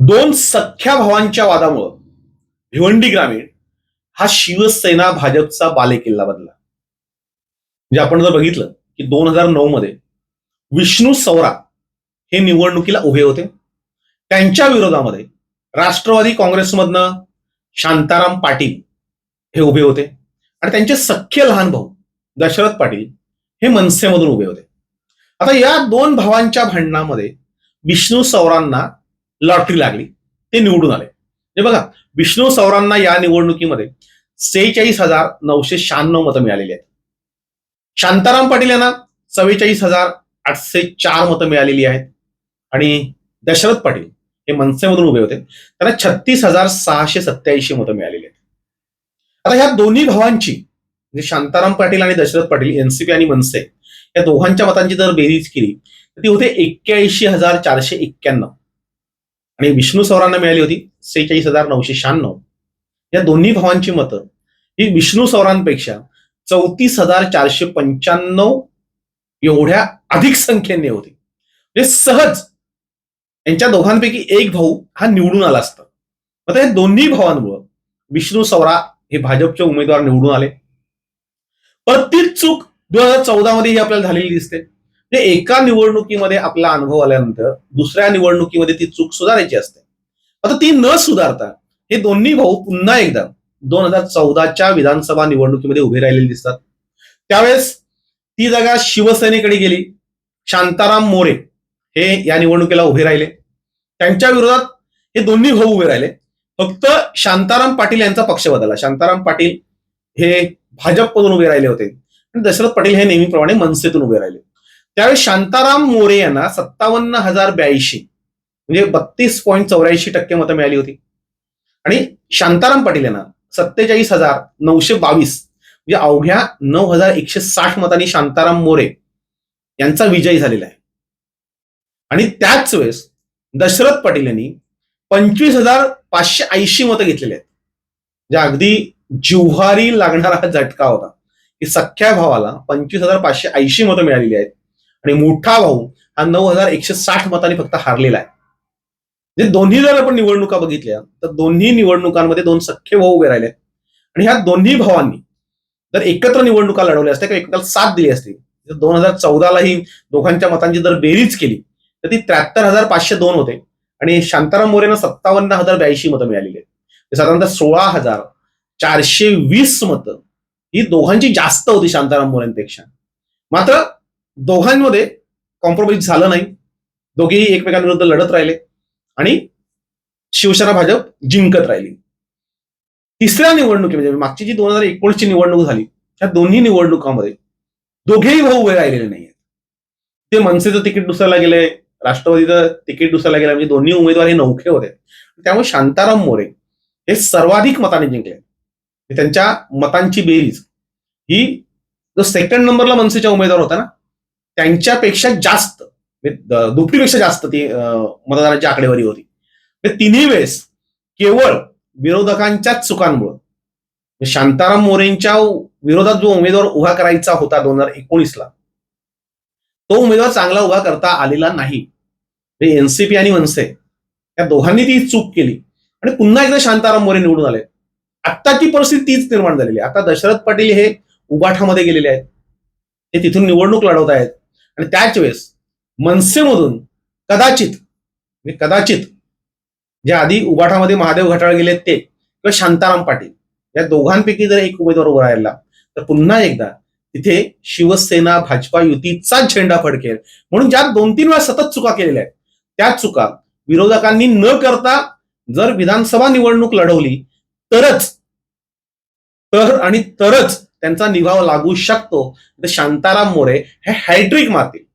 दोन सख्या भावांच्या वादामुळं भिवंडी ग्रामीण हा शिवसेना भाजपचा बालेकिल्ला बनला. म्हणजे आपण जर बघितलं की दोन हजार नऊ मध्ये विष्णू सौरा हे निवडणुकीला उभे होते. त्यांच्या विरोधामध्ये राष्ट्रवादी काँग्रेसमधनं शांताराम पाटील हे उभे होते. आणि त्यांचे सख्खे लहान भाऊ दशरथ पाटील हे मनसेमधून उभे होते. आता या दोन भावांच्या भांडणामध्ये विष्णू सौरांना लॉटरी लागली ते निवडून आले. हे बघा विष्णू सौरांना या निवडणुकीमध्ये सेहेचाळीस हजार नऊशे शहाण्णव मतं मिळालेली आहेत. शांताराम पाटील यांना चव्वेचाळीस हजार आठशे चार मतं मिळालेली आहेत. आणि दशरथ पाटील हे मनसेमधून उभे होते. त्यांना छत्तीस हजार सहाशे सत्याऐंशी मतं मिळालेली आहेत. आता ह्या दोन्ही भावांची म्हणजे शांताराम पाटील आणि दशरथ पाटील एनसीपी आणि मनसे या दोघांच्या मतांची जर बेरीज केली तर ती होते एक्क्याऐंशी हजार चारशे एक्क्याण्णव. आणि विष्णू सौरांना मिळाली होती सेहेचाळीस हजार नऊशे शहाण्णव. या दोन्ही भावांची मतं ही विष्णू सौरांपेक्षा चौतीस हजार चारशे पंच्याण्णव एवढ्या अधिक संख्येने होती. म्हणजे सहज यांच्या दोघांपैकी एक भाऊ हा निवडून आला असता. आता या दोन्ही भावांमुळं विष्णू सौरा हे भाजपचे उमेदवार निवडून आले. परत तीच चूक दोन हजार चौदा मध्ये ही आपल्याला झालेली दिसते. म्हणजे एका निवडणुकीमध्ये आपला अनुभव आल्यानंतर दुसऱ्या निवडणुकीमध्ये ती चूक सुधारायची असते. आता ती न सुधारता हे दोन्ही भाऊ पुन्हा एकदा दोन हजार चौदाच्या विधानसभा निवडणुकीमध्ये उभे राहिलेले दिसतात. त्यावेळेस ती जागा शिवसेनेकडे गेली. शांताराम मोरे हे या निवडणुकीला उभे राहिले. त्यांच्या विरोधात हे दोन्ही भाऊ उभे राहिले. फक्त शांताराम पाटील यांचा पक्ष बदलला. शांताराम पाटील हे भाजपमधून उभे राहिले होते. आणि दशरथ पाटील हे नेहमीप्रमाणे मनसेतून उभे राहिले. त्यावेळी शांताराम मोरे यांना सत्तावन्न हजार ब्याऐंशी म्हणजे बत्तीस पॉईंट चौऱ्याऐंशी टक्के मतं मिळाली होती. आणि शांताराम पाटील यांना सत्तेचाळीस हजार नऊशे बावीस म्हणजे अवघ्या नऊ हजार एकशे साठ मतांनी शांताराम मोरे यांचा विजय झालेला आहे. आणि त्याच वेळेस दशरथ पाटील यांनी पंचवीस हजार पाचशे ऐंशी मतं घेतलेली आहेत. जे अगदी जिव्हारी लागणारा हा झटका होता. की सख्ख्या भावाला पंचवीस हजार पाचशे ऐंशी मतं मिळालेली आहेत. आणि मोठा भाऊ हा नऊ हजार एकशे साठ मतांनी फक्त हारलेला आहे. म्हणजे दोन्ही जर आपण निवडणुका बघितल्या तर दोन्ही निवडणुकांमध्ये दोन सख्खे भाऊ उभे राहिले. आणि ह्या दोन्ही भावांनी जर एकत्र निवडणुका लढवल्या असत्या किंवा एकमेकाला साथ दिली असती दोन हजार चौदालाही दोघांच्या मतांची जर बेरीज केली तर ती त्र्याहत्तर हजार पाचशे दोन होते. आणि शांताराम मोरेनं सत्तावन्न हजार ब्याऐंशी मतं मिळालेली आहेत. साधारणतः सोळा हजार चारशे वीस मतं ही दोघांची जास्त होती शांताराम मोरेंपेक्षा. मात्र दोघांमध्ये कॉम्प्रोमाइज झालं नाही. दोघेही एकमेकांविरुद्ध लढत राहिले आणि शिवसेना भाजप जिंकत राहिली. तिसऱ्या निवडणुकी म्हणजे मागची जी दोन हजार एकोणीसची निवडणूक झाली त्या दोन्ही निवडणुकांमध्ये दोघेही भाऊ उभे राहिलेले नाही ते मनसेचं तिकीट दुसऱ्याला गेले राष्ट्रवादीचं तिकीट दुसऱ्याला गेलं म्हणजे दोन्ही उमेदवार हे नौखे होते. त्यामुळे शांताराम मोरे हे सर्वाधिक मताने जिंकले. त्यांच्या मतांची बेरीज. ही जो सेकंड नंबरला मनसेचा उमेदवार होता ना त्यांच्यापेक्षा जास्त म्हणजे, दुपटीपेक्षा जास्त ती मतदानाची आकडेवारी होती. म्हणजे तिन्ही वेळेस केवळ विरोधकांच्याच चुकांमुळं म्हणजे शांताराम मोरेंच्या विरोधात जो उमेदवार उभा करायचा होता दोन हजार एकोणीसला तो उमेदवार चांगला उभा करता आलेला नाही. एनसीपी आणि मनसे या दोघांनी ती चूक केली. आणि पुन्हा एकदा शांताराम मोरे निवडून आले. आत्ताची परिस्थिती तीच निर्माण झालेली आहे. आता दशरथ पाटील हे उबाठामध्ये गेलेले आहेत. ते तिथून निवडणूक लढवत आहेत आणि त्याच वेळेस मनसेमधून कदाचित म्हणजे कदाचित जे आधी उबाठामध्ये महादेव घटाळ गेलेत ते किंवा शांताराम पाटील या दोघांपैकी जर एक उमेदवार उभा राहिला तर पुन्हा एकदा तिथे शिवसेना भाजपा युतीचा झेंडा फडकेल. म्हणून ज्या दोन तीन वेळा सतत चुका केलेल्या आहेत त्या चुका विरोधकांनी न करता जर विधानसभा निवडणूक लढवली तरच तर आणि तरच त्यांचा निभाव लागू शकतो. तर शांताराम मोरे हे हॅट्रिक मारतील.